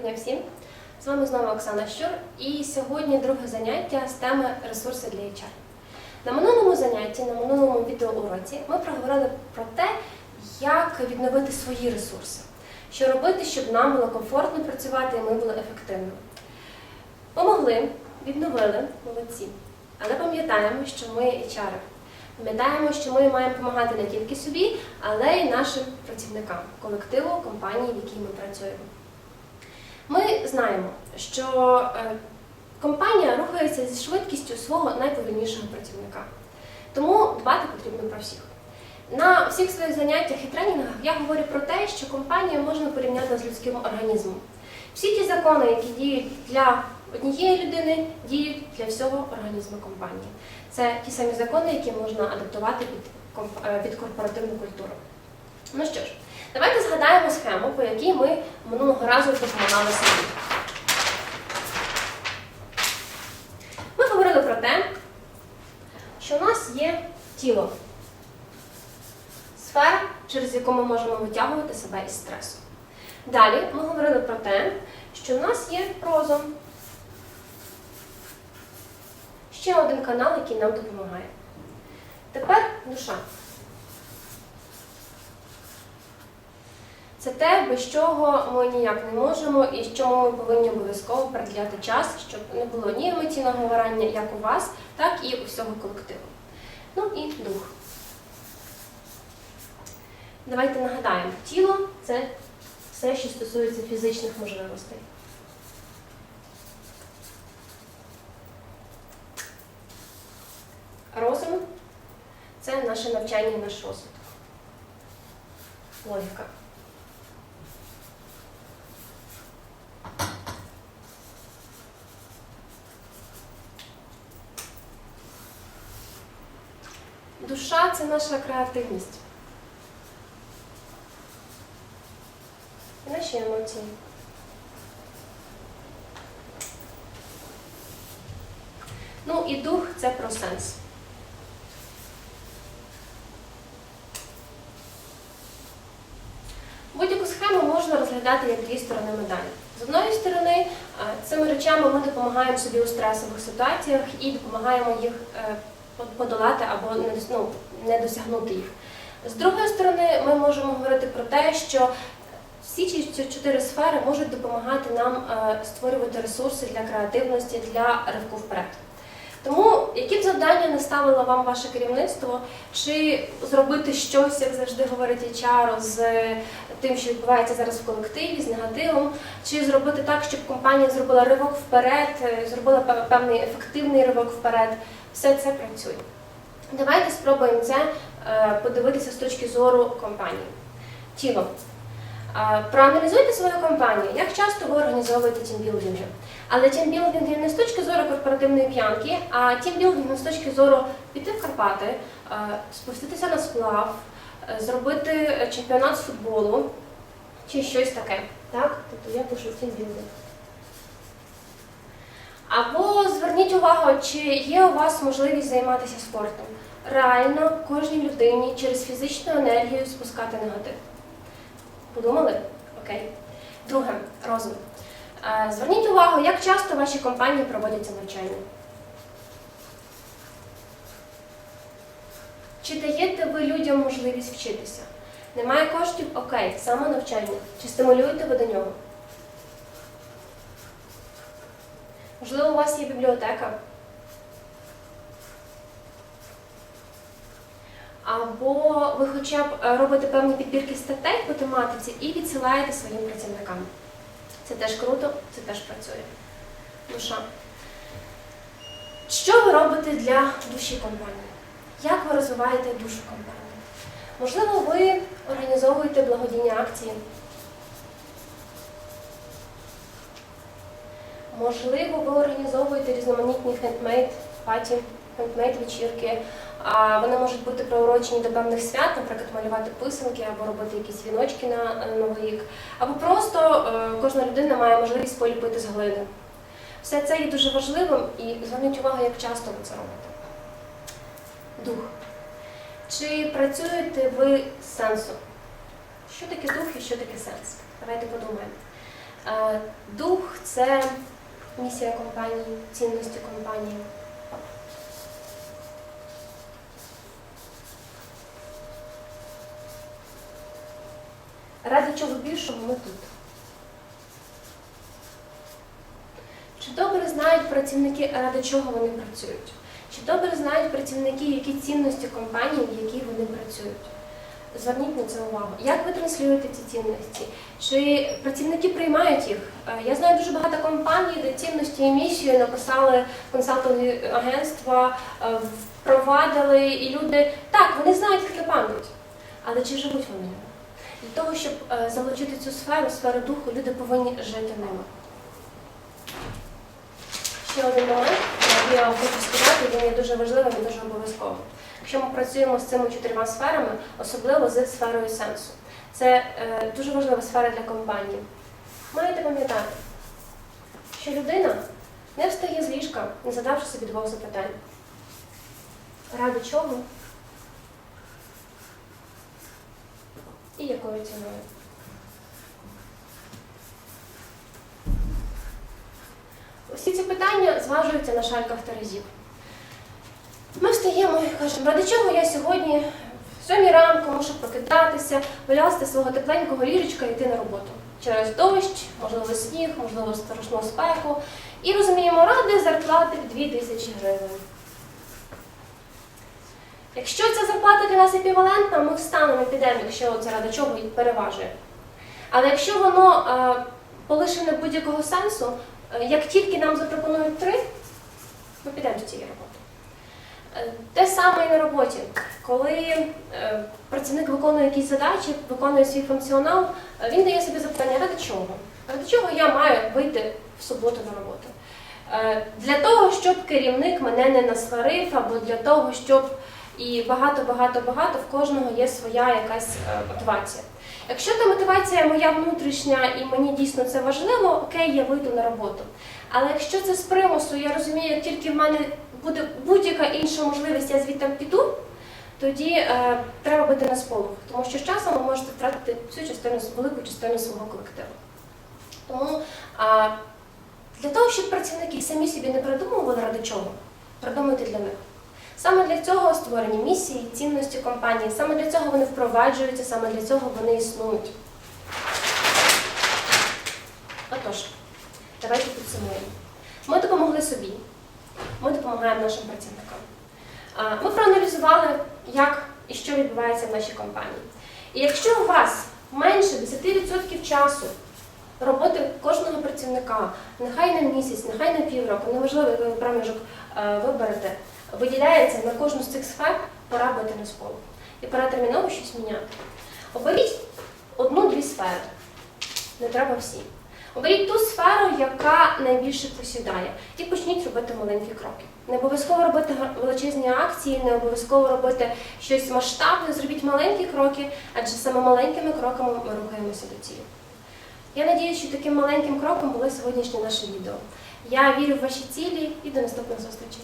дня всім! З вами знову Оксана Щур і сьогодні друге заняття з теми ресурси для HR. На минулому занятті, на минулому відеоуроці ми проговорили про те, як відновити свої ресурси, що робити, щоб нам було комфортно працювати і ми були ефективними. Помогли, відновили, молодці. Але пам'ятаємо, що ми HR. Пам'ятаємо, що ми маємо допомагати не тільки собі, але й нашим працівникам, колективу, компанії, в якій ми працюємо. Ми знаємо, що е, компанія рухається зі швидкістю свого найповільнішого працівника. Тому дбати потрібно про всіх. На всіх своїх заняттях і тренінгах я говорю про те, що компанію можна порівняти з людським організмом. Всі ті закони, які діють для однієї людини, діють для всього організму компанії. Це ті самі закони, які можна адаптувати під, е, під корпоративну культуру. Ну що ж, давайте згадаємо схему, по якій ми минулого разу допомагали собі. Ми говорили про те, що у нас є тіло, сфера, через яку ми можемо витягувати себе із стресу. Далі ми говорили про те, що у нас є розум. Ще один канал, який нам допомагає. Тепер душа. Це те, без чого ми ніяк не можемо і з чому ми повинні обов'язково приділяти час, щоб не було ні емоційного вигорання, як у вас, так і у всього колективу. Ну і дух. Давайте нагадаємо, тіло це все, що стосується фізичних можливостей. Розум це наше навчання і наш розвиток. Логіка. Душа це наша креативність. І наші емоції. Ну і дух це про сенс. Будь-яку схему можна розглядати як дві сторони медалі. З одної сторони, е, цими речами ми допомагаємо собі у стресових ситуаціях і допомагаємо їх е, подолати або не ну, не досягнути їх. З другої сторони, ми можемо говорити про те, що всі ці чотири сфери можуть допомагати нам е, створювати ресурси для креативності, для ривку вперед. Тому, які б завдання не ставило вам ваше керівництво, чи зробити щось, як завжди говорить HR, з тим, що відбувається зараз в колективі, з негативом, чи зробити так, щоб компанія зробила ривок вперед, е, зробила певний ефективний ривок вперед, все це працює. Давайте спробуємо це е, подивитися з точки зору компанії. Тіло. Е, Проаналізуйте свою компанію, як часто ви організовуєте тімбілдинги. Але тімбілдинги не з точки зору корпоративної п'янки, а тімбілдинги з точки зору піти в Карпати, е, спуститися на сплав, зробити чемпіонат з футболу чи щось таке. Так? Тобто я пишу тімбілдинг. Або зверніть увагу, чи є у вас можливість займатися спортом. Реально кожній людині через фізичну енергію спускати негатив. Подумали? Окей. Друге, розум. Е, Зверніть увагу, як часто ваші компанії проводяться навчання. Чи даєте ви людям можливість вчитися? Немає коштів? Окей, самонавчання. Чи стимулюєте ви до нього? Можливо, у вас є бібліотека? Або ви хоча б е, робите певні підбірки статей по тематиці і відсилаєте своїм працівникам. Це теж круто, це теж працює. Душа. Що ви робите для душі компанії? Як ви розвиваєте душу компанії? Можливо, ви організовуєте благодійні акції. Можливо, ви організовуєте різноманітні хендмейд паті, хендмейд вечірки. А вони можуть бути приурочені до певних свят, наприклад, малювати писанки або робити якісь віночки на е, Новий рік. Або просто е, кожна людина має можливість поліпити з глини. Все це є дуже важливим і зверніть увагу, як часто ви це робите. Дух. Чи працюєте ви з сенсом? Що таке дух і що таке сенс? Давайте подумаємо. Е, Дух це місія компанії, цінності компанії. Ради чого більшого ми тут? Чи добре знають працівники, ради чого вони працюють? Чи добре знають працівники, які цінності компанії, в якій вони працюють? Зверніть на це увагу. Як ви транслюєте ці цінності? Чи працівники приймають їх? Е, Я знаю дуже багато компаній, де цінності і місію написали консалтингові агентства, е, впровадили, і люди так, вони знають їх на пам'ять. Але чи живуть вони? Для того, щоб е, залучити цю сферу, сферу духу, люди повинні жити ними. Ще один момент, я хочу сказати, він є дуже важливим і дуже обов'язковим. Якщо ми працюємо з цими чотирма сферами, особливо з сферою сенсу, це е, дуже важлива сфера для компанії. Маєте пам'ятати, що людина не встає з ліжка, не задавши собі двох запитань. Ради чого? І якою ціною? Усі ці питання зважуються на шальках терезів. Встаємо і кажемо, ради чого я сьогодні в сьомій ранку мушу прокидатися, вилясти свого тепленького ліжечка і йти на роботу. Через дощ, можливо, сніг, можливо, страшну спеку. І розуміємо, ради зарплати в 2 тисячі гривень. Якщо ця зарплата для нас еквівалентна, ми встанемо і підемо, якщо це ради чого переважує. Але якщо воно е, полишене будь-якого сенсу, е, як тільки нам запропонують три, ми підемо з цієї роботи. Е, Те саме і на роботі. Коли е, працівник виконує якісь задачі, виконує свій функціонал, е, він дає собі запитання, ради чого? Ради чого я маю вийти в суботу на роботу? Для того, щоб керівник мене не насварив, або для того, щоб і багато-багато-багато в кожного є своя якась мотивація. Якщо та мотивація моя внутрішня і мені дійсно це важливо, окей, я вийду на роботу. Але якщо це з примусу, я розумію, як тільки в мене буде будь-яка інша можливість, я звідти піду, тоді е, треба бути на сполох, тому що з часом ви можете втратити всю частину велику частину свого колективу. Тому а, для того, щоб працівники самі собі не придумували ради чого, придумайте для них. Саме для цього створені місії, цінності компанії, саме для цього вони впроваджуються, саме для цього вони існують. Отож, давайте підсумуємо. Ми допомогли собі, допомагаємо нашим працівникам. Ми проаналізували, як і що відбувається в нашій компанії. І якщо у вас менше 10% часу роботи кожного працівника, нехай на місяць, нехай на півроку, неважливо, який проміжок е, виберете, виділяється на кожну з цих сфер, пора бити на сполу. І пора терміново щось міняти. Оберіть одну-дві сфери. Не треба всі. Оберіть ту сферу, яка найбільше посідає, і почніть робити маленькі кроки. Не обов'язково робити величезні акції, не обов'язково робити щось масштабне, зробіть маленькі кроки, адже саме маленькими кроками ми рухаємося до цілі. Я надію, що таким маленьким кроком було сьогоднішнє наше відео. Я вірю в ваші цілі і до наступних зустрічей.